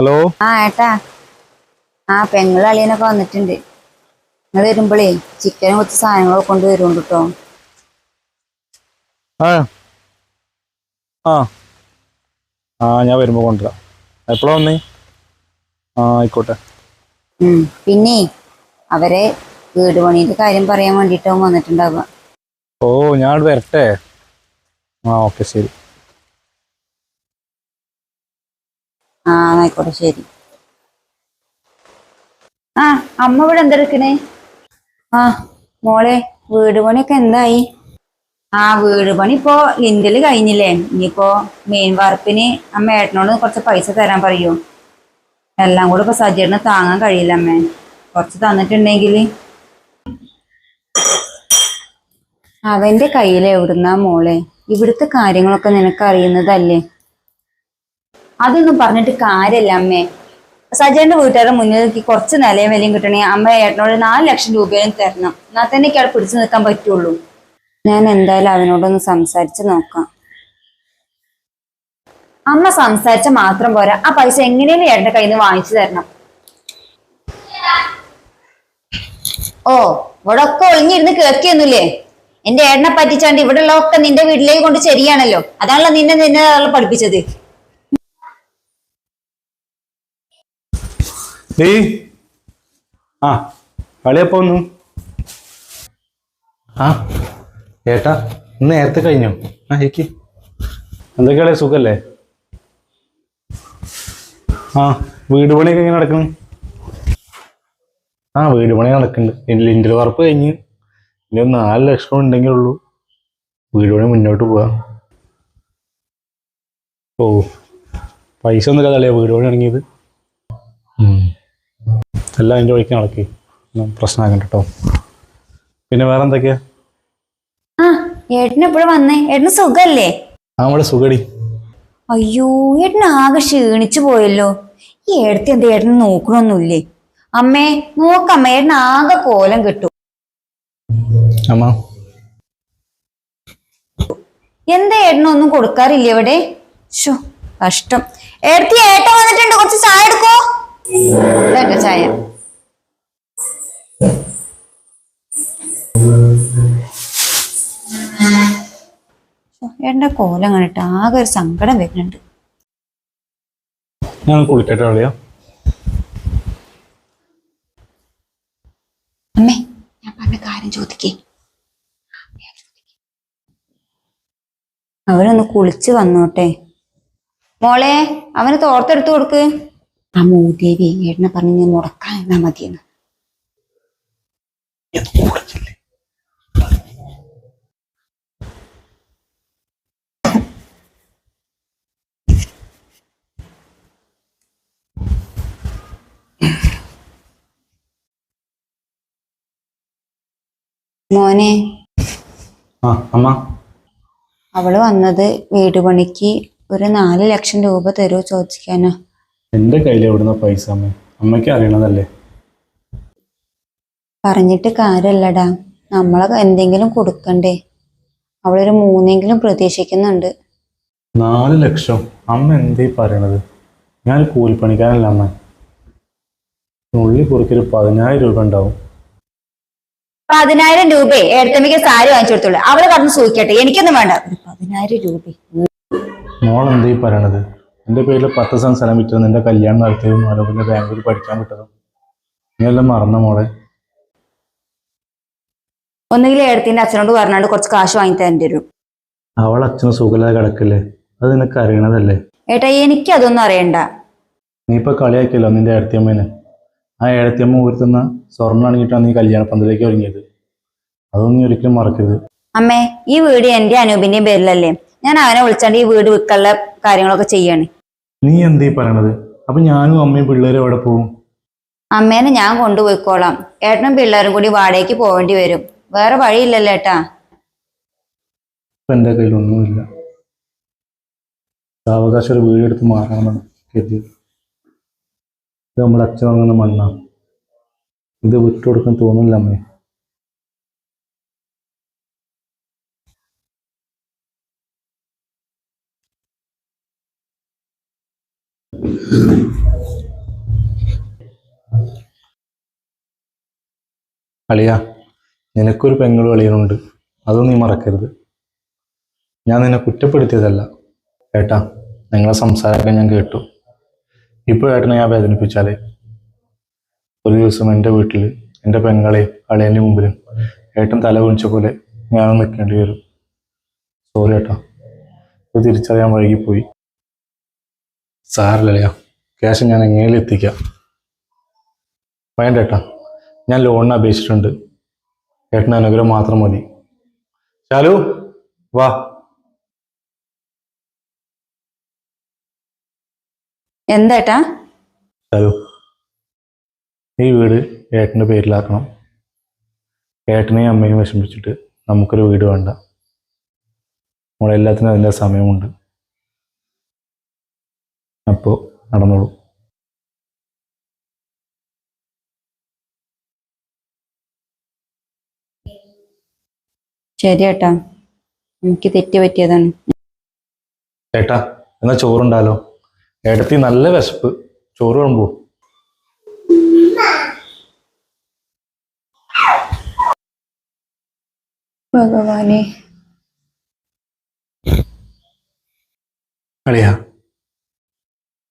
Hello? ആ ഏട്ടാ. ആ പെങ്ങൾ അളിയനൊക്കെ വന്നിട്ടുണ്ട്. നിങ്ങൾ വരുമ്പോഴേ ചിക്കനും കുറച്ച് സാധനങ്ങളൊക്കെ കൊണ്ട് വരുന്നുണ്ട് കേട്ടോ ആ. ആ. ആ ഞാൻ വരുമ്പോൾ കൊണ്ടുവരാം. എപ്പോഴാ വന്നേ? ആ ആയിക്കോട്ടെ. ഉം. പിന്നെ അവരെ വീട് പണീന്റെ കാര്യം പറയാൻ വേണ്ടിയിട്ടാവും വന്നിട്ടുണ്ടാവുക. ഓ ഞാൻ വരട്ടെ? ആ ഓക്കെ ശരി. ആ ആയിക്കോട്ടെ ശരി. ആ അമ്മ ഇവിടെ എന്തെടുക്കണേ ആ മോളെ വീട് പണിയൊക്കെ എന്തായി? ആ വീട് പണി ഇപ്പോ ലിൻഡൽ കഴിഞ്ഞില്ലേ? ഇനിയിപ്പോ മെയിൻ വാർപ്പിന് അമ്മ ഏട്ടനോട് കുറച്ച് പൈസ തരാൻ പറയൂ? എല്ലാം കൂടെ ഇപ്പൊ സജീറിന് താങ്ങാൻ കഴിയില്ല അമ്മേ. കുറച്ച് തന്നിട്ടുണ്ടെങ്കിൽ. അവന്റെ കയ്യിൽ എവിടുന്നാ മോളെ? ഇവിടുത്തെ കാര്യങ്ങളൊക്കെ നിനക്ക് അറിയുന്നതല്ലേ അതൊന്നും പറഞ്ഞിട്ട് കാര്യമില്ല അമ്മേ. സജയന്റെ വീട്ടുകാരുടെ മുന്നിൽ കുറച്ച് നിലയും വിലയും കിട്ടണേ അമ്മ ഏട്ടനോട് നാല് ലക്ഷം രൂപയും തരണം. എന്നാൽ തന്നെ അവിടെ പിടിച്ചു നിൽക്കാൻ പറ്റുള്ളൂ. ഞാൻ എന്തായാലും അവനോടൊന്ന് സംസാരിച്ച് നോക്കാം. അമ്മ സംസാരിച്ച മാത്രം പോരാ. ആ പൈസ എങ്ങനെയും ഏട്ടന്റെ കയ്യിൽ നിന്ന് വാങ്ങിച്ചു തരണം. ഓ ഇവിടെ ഒക്കെ ഒളിഞ്ഞിരുന്ന് കേൾക്കിയൊന്നുമില്ലേ? എന്റെ ഏട്ടനെ പറ്റിച്ചാണ്ട് ഇവിടെ ഉള്ളതൊക്കെ നിന്റെ വീട്ടിലേക്ക് കൊണ്ട് ശരിയാണല്ലോ. അതാണല്ലോ നിന്നെ നിന്നെ പഠിപ്പിച്ചത്. ഡേയ് ആ കളിയപ്പോ ഒന്ന് ആ ഏട്ടാ ഇന്ന് നേരത്തെ കഴിഞ്ഞോ? ആ എനിക്ക് എന്തൊക്കെയാളെ സുഖല്ലേ? ആ വീട് പണിയൊക്കെ എങ്ങനെ നടക്കുന്നു? ആ വീട് പണി നടക്കുന്നുണ്ട്. ലിൻഡൽ വർപ്പ് കഴിഞ്ഞ് ഇനി ഒരു നാല് ലക്ഷം ഉണ്ടെങ്കിലുള്ളൂ വീട് പണി മുന്നോട്ട് പോവാം. ഓ പൈസ ഒന്നുമില്ല തള്ളിയാ വീട് പണി ഇറങ്ങിയത്? ഉം. എല്ലാം അതിന്റെ വഴിക്ക് നടക്കി. ഒന്നും പ്രശ്നമാക്കണ്ട കേട്ടോ പിന്നെ വേറെ എന്തൊക്കെയാ? ആ ഏട്ടന് എപ്പോഴും വന്നേ? ഏട്ടന് സുഖല്ലേ? ആ നമ്മുടെ സുഖടി. അയ്യോ ഏട്ടന് ആകെ ക്ഷീണിച്ചു പോയല്ലോ. ഈ ഏടത്തി എന്താ ഏട്ടന് നോക്കണൊന്നുമില്ലേ? അമ്മേ നോക്കമ്മ ഏട്ടന് ആകെ കോലം കിട്ടും. അമ്മ. എന്താ ഏട്ടനൊന്നും കൊടുക്കാറില്ല ഇവിടെ? ഷോ കഷ്ടം. ഏടത്തി ഏട്ടൻ വന്നിട്ടുണ്ട്. കുറച്ച് ചായ എടുക്കോ. ചായ. ഏട്ടന്റെ കോലം കണ്ടിട്ട് ആകെ ഒരു സങ്കടം വരുന്നുണ്ട്. ഞാൻ കുളിക്കട്ടെ കളിയാ അമ്മേ ഞാൻ പറഞ്ഞ കാര്യം ചോദിക്കേ. അവരൊന്ന് കുളിച്ച് വന്നോട്ടെ. മോളെ അവന് തോർത്തെടുത്ത് കൊടുക്ക്. ആ മൂദേവി ഏട്ടനെ പറഞ്ഞ് ഞാൻ മുടക്കാൻ എന്നാ മതിയെന്ന്. മോനെ. ആ അമ്മ. അവൾ വന്നത് വീട് പണിക്ക് ഒരു നാല് ലക്ഷം രൂപ തരുമോ ചോദിക്കാനാ. എന്റെ കയ്യിൽ എവിടുന്ന പൈസ അമ്മ? അമ്മയ്ക്ക് അറിയണതല്ലേ? പറഞ്ഞിട്ട് കാര്യല്ലടാ. നമ്മളെ എന്തെങ്കിലും കൊടുക്കണ്ടേ. അവളൊരു മൂന്നെങ്കിലും പ്രതീക്ഷിക്കുന്നുണ്ട്. നാല് ലക്ഷം? അമ്മ എന്തേ പറയണത്? ഞാൻ കൂലിപ്പണിക്കാരല്ല അമ്മ. ഉള്ളി കുറുക്കൊരു പതിനായിരം രൂപ ഉണ്ടാവും. പതിനായിരം രൂപ ഏഴത്തമ്മയ്ക്ക് സാരി വാങ്ങിച്ചു കൊടുത്തുള്ളൂ. അവളെ കടന്ന് സൂഹിക്കട്ടെ എനിക്കൊന്നും വേണ്ട. ഒരു പതിനായിരം രൂപ. മോൾ എന്തേ പറയണത്? എന്റെ പേരിൽ പത്ത് സെന്റ് സ്ഥലം വിറ്റതും നിന്റെ കല്യാണം നടത്തിയതും അതുപോലെ ബാംഗ്ലൂർ പഠിക്കാൻ വിട്ടതും. ഇങ്ങനെല്ലാം മറന്ന മോളെ? ഒന്നുകിൽ ഏഴത്തിന്റെ അച്ഛനോട് പറഞ്ഞാണ്ട് കുറച്ച് കാശ് വാങ്ങി തരേണ്ടി വരും. അവൾ അച്ഛന് സുഖമില്ലാതെ കിടക്കില്ലേ? അത് നിനക്ക് അറിയണതല്ലേ? ഏട്ടാ എനിക്ക് അതൊന്നും അറിയണ്ട. നീ ഇപ്പൊ കളിയാക്കിയല്ലോ നിന്റെ ഏടത്തിയമ്മേനെ ആ ഏഴത്തിയമ്മ ഊരുത്തുന്ന സ്വർണം അണിഞ്ഞിട്ടാണ് നീ കല്യാണ പന്തലേക്ക് ഒരുങ്ങിയത്. അതൊന്നും നീ ഒരിക്കലും മറക്കരുത്. അമ്മേ ഈ വീട് എന്റെ അനൂപിന്റെയും പേരിലല്ലേ? ഞാൻ അവനെ വിളിച്ചാണ്ട് ഈ വീട് വിൽക്കാനുള്ള കാര്യങ്ങളൊക്കെ ചെയ്യാണ്. നീ എന്തീ പറയണത്? അപ്പൊ ഞാനും അമ്മയും പിള്ളേരും അവിടെ പോവും? അമ്മേനെ ഞാൻ കൊണ്ടുപോയിക്കോളാം. ഏട്ടനും പിള്ളേരും കൂടി വാടകയ്ക്ക് പോവേണ്ടി വരും. വേറെ വഴിയില്ലല്ലോ ഏട്ടാ. ഇപ്പൊ എന്റെ കയ്യിലൊന്നുമില്ല. സാവകാശം ഒരു വീടെടുത്ത് മാറണമെന്ന് കരുതിയത്. നമ്മൾ അച്ഛൻ വാങ്ങുന്ന മണ്ണാ. ഇത് വിട്ടുകൊടുക്കാൻ തോന്നില്ല അമ്മേ. അളിയാ നിനക്കൊരു പെങ്ങളും അളിയനുണ്ട് അതും നീ മറക്കരുത്. ഞാൻ നിന്നെ കുറ്റപ്പെടുത്തിയതല്ല. കേട്ടാ നിങ്ങളെ സംസാരമൊക്കെ ഞാൻ കേട്ടു. ഇപ്പോൾ ഏട്ടനെ ഞാൻ വേദനിപ്പിച്ചാൽ ഒരു ദിവസം എന്റെ വീട്ടിൽ എന്റെ പെങ്ങളെയും അളിയന്റെ മുമ്പിലും ഏട്ടൻ തല കുണിച്ച പോലെ ഞാനും നിൽക്കേണ്ടി വരും. സോറി ഏട്ടാ. ഇത് തിരിച്ചറിയാൻ വൈകിപ്പോയി. സാറില്ലളിയ ക്യാഷ് ഞാൻ എങ്ങനെയും എത്തിക്കാം. വേണ്ട ഏട്ടാ ഞാൻ ലോണിന് അപേക്ഷിച്ചിട്ടുണ്ട്. ഏട്ടന് അനുഗ്രഹം മാത്രം മതി. ശാലു വാ. എന്താട്ടാ? ഹലോ. ഈ വീട് ഏട്ടന്റെ പേരിലാക്കണം. ഏട്ടനെയും അമ്മയും വിഷമിച്ചിട്ട് നമുക്കൊരു വീട് വേണ്ട. നമ്മളെല്ലാത്തിനും അതിന്റെ സമയമുണ്ട്. അപ്പോൾ നടന്നോളൂ. ശരി ഏട്ടാ എനിക്ക് തെറ്റ് പറ്റിയതാണ്. ഏട്ടാ എന്നാ ചോറുണ്ടാലോ? ഏട്ടത്തി നല്ല വിശപ്പ്. ചോറ് വിളമ്പോ ഭഗവാനെ. അളിയാ.